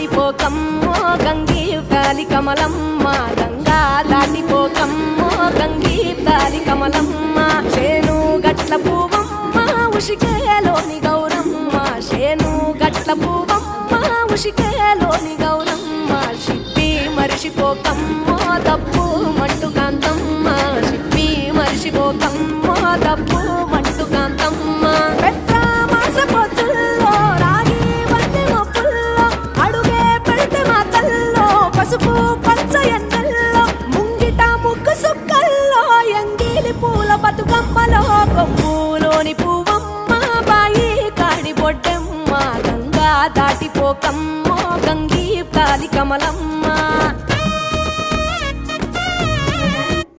దాటిపోకమ్మో గంగీ తాలి కమలమ్మ. గంగా దాటిపోకమ్మో గంగీ తాలి కమలమ్మ. చేను గట్ల పూవమ్మ ఉషికేలోని గౌరమ్మ. చేను గట్ల పూవమ్మ ఉషికేలోని గౌరమ్మ. సిప్పి మరిచిపోకమ్మో తప్పు మట్టు కాంతమ్మ సిప్పి మరిచిపోకమ్మో తప్పు బతుకమ్మలో కొమ్ములోని పువ్వమ్మ బాయి కాడి బొడ్డమ్మ గంగా దాటిపోకమ్మ గంగీ కాలి కమలమ్మ.